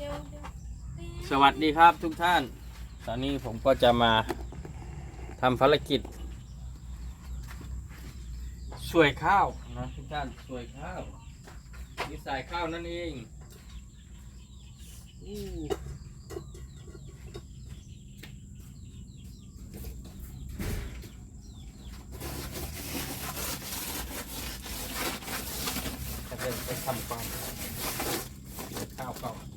สวัสดีครับทุกท่าน ตอนนี้ผมก็จะมาทำภารกิจสวยข้าวนะทุกท่านสวยข้าวนี่สายข้าวนั่นเองอู้จะเริ่มไปทำความข้าวก่อน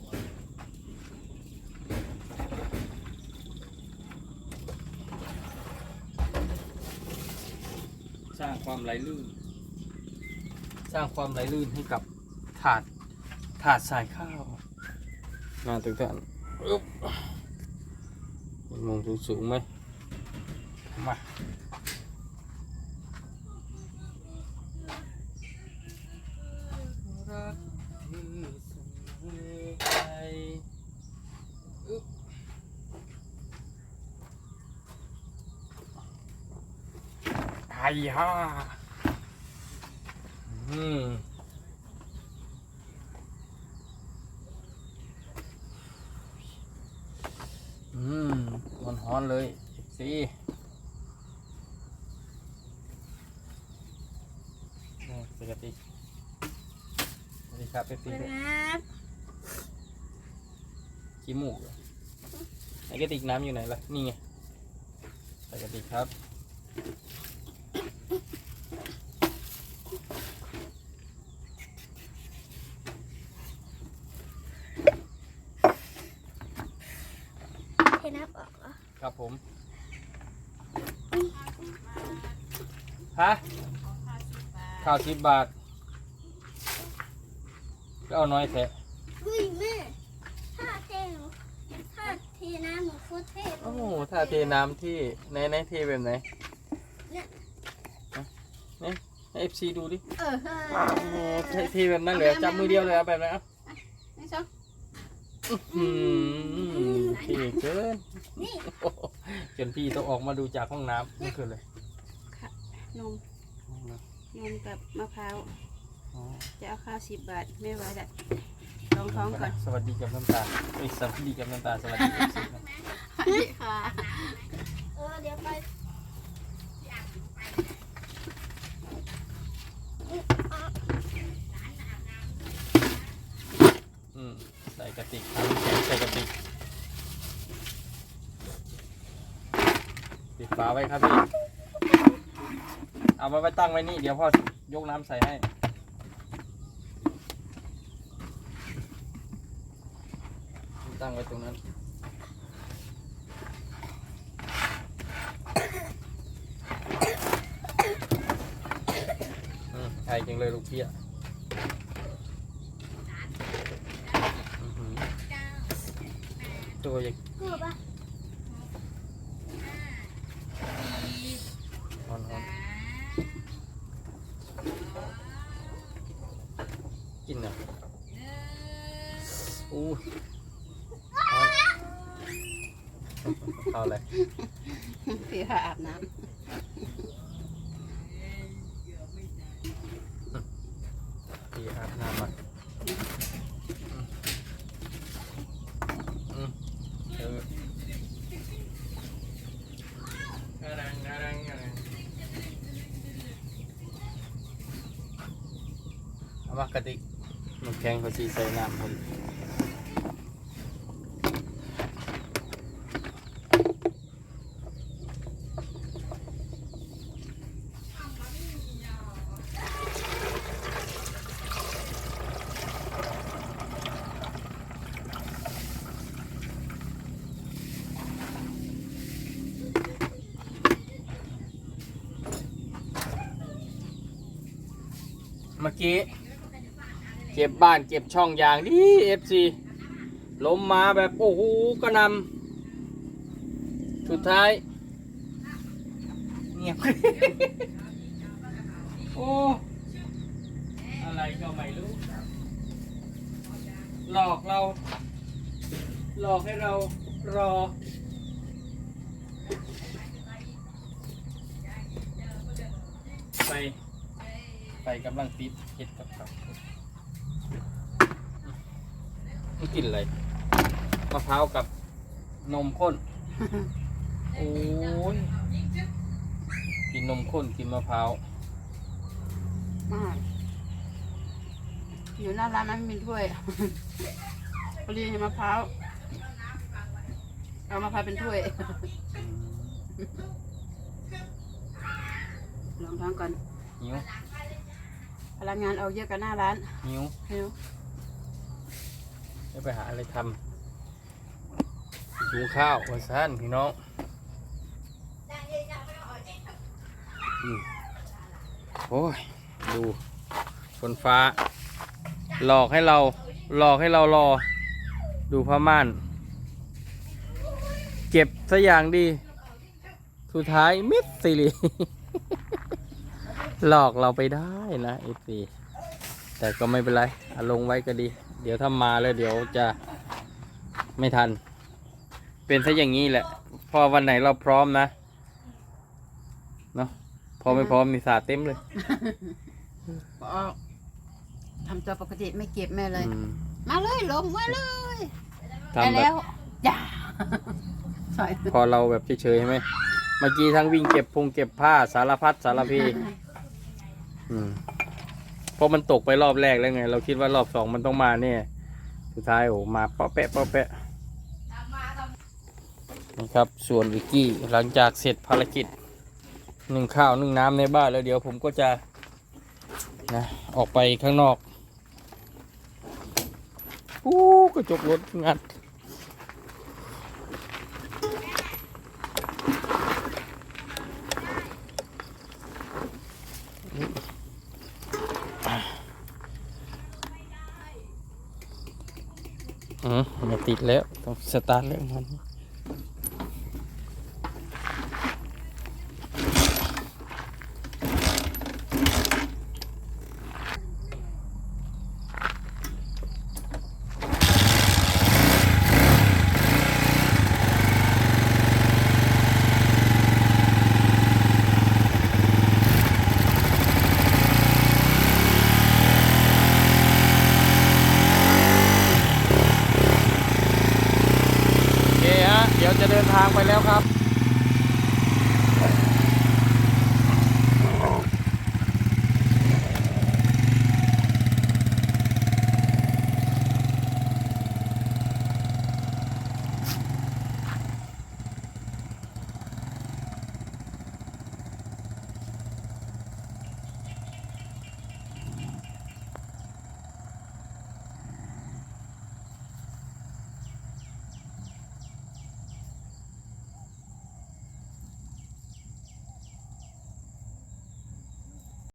ส ร้างความไหลลื่น สร้างความไหลลื่นให้กับถาดถาดสายข้าวมาทุกท่านอึ๊บมันมองสูงสูงๆไหมมารักที่เสมอใจอึ๊บ ไอ้ฮ่าอืมอืมมันฮ้อนเลยสินี่ปกติสวัสดีครับเป๊ปสซี่วัสดีครับขี้มูกเหรอไอ้กระติกน้ำอยู่ไหนล่ะ นี่ไงใส่กระติกครับ ทน้ำออกเหรอครับผมฮะข้าวสิบบาทก็เอาน้อยแท้อุ้ยแม่ถ้าเทหนูถ้าเทน้ำหนูโคตรเทเลยโอ้โหถ้าเทน้ำที่ในในเทแบบไหนเนี่ยนี่ให้เอฟซีดูดิเออเฮ้โอ้โหเทเทแบบนั้นเลยเหรอจับมือเดียวเลยเอาแบบนั้นเอาไม่ชอบ อืมเทเกินนี่โอ้โหจนพี่ต้องออกมาดูจากห้องน้ำนี่คือเลยนมนมกับมะพร้าวอ๋อจะเอาข้าวสิบบาทไม่ไหวละลองท้องก่อนสวัสดีกับน้ำตาลเอ้ยสวัสดีกับน้ำตาลสวัสดีเอฟซีนะสวัสดีค่ะเออเดี๋ยวไปอืมใส่กระติกน้ำแข็งใส่กระติก ปิดฝาไว้ครับพี่เอามาไว้ตั้งไว้นี่ เดี๋ยวพ่อยกน้ำใส่ให้ ตั้งไว้ตรงนั้นอืมไอจังเลยลูกพี่อะอื้อหือตัวใหญ่ กลัวปะ ฮอนฮอน กินอะอู้ฮอนเอาอะไรพี่ค่ะอาบน้พี่อาบน้ำมาอืมเอออะไรอะไรอะไร เอามากระติกน้ำแข็งเขาสีใส่น้ำผมเมื่อกี้ เก็บบ้านเก็บช่องอย่างดีเอฟซีล้มมาแบบโอ้โหกระนำสุดท้ายเงียบโอ้อะไรก็ไม่รู้ หลอกเรา หลอกให้เรารอไปไปกำลังติดเห็ดกับเขา ไม่กินอะไรมะพร้าวกับนมข้น โอ้ยกินนมข้นกินมะพร้าวมากอยู่หน้าร้านมันไม่มีถ้วยพอดีเห็นมะพร้าวเอามะพร้าวเป็นถ้วยลองท้องก่อนหิวพลังงานเอาเยอะกับหน้าร้านหิวหิว ไปหาอะไรทำหิวข้าววันสั้นพี่น้องโอ้ย ดูฝนฟ้า หลอกให้เรา หลอกให้เรารอ ดูผ้าม่าน เก็บซะอย่างดี สุดท้ายมิดสิริหลอกเราไปได้นะเอฟีแต่ก็ไม่เป็นไรเอาลงไว้ก็ดี เดี๋ยวถ้ามาแล้วเดี๋ยวจะไม่ทัน เป็นซะอย่างนี้แหละ พอวันไหนเราพร้อมนะ เนาะพอไม่พร้อมมีสาเต็มเลยพอทำตัวปกติไม่เก็บแม่เลย อืมมาเลยลงมาเลยทำได้แบแล้วบอย่าใส่พอเราแบบเฉยๆใช่ไหมเมื่อกี้ทั้งวิ่งเก็บพุงเก็บผ้าสารพัดสารพีอืม เพราะมันตกไปรอบแรกแล้วไง เราคิดว่ารอบสองมันต้องมาเนี่ย สุดท้ายโอ้มาเปาะแปะเปาะแปะนี่ครับ ส่วนวิกกี้หลังจากเสร็จภารกิจนึ่งข้าวนึ่งน้ำในบ้านแล้วเดี๋ยวผมก็จะนะออกไปข้างนอกอู้กระจกรถงัด อืมไม่ ติดแล้วต้องสตาร์ทแล้วมัน โอเคฮะ เดี๋ยว จะเดินทางไปแล้วครับ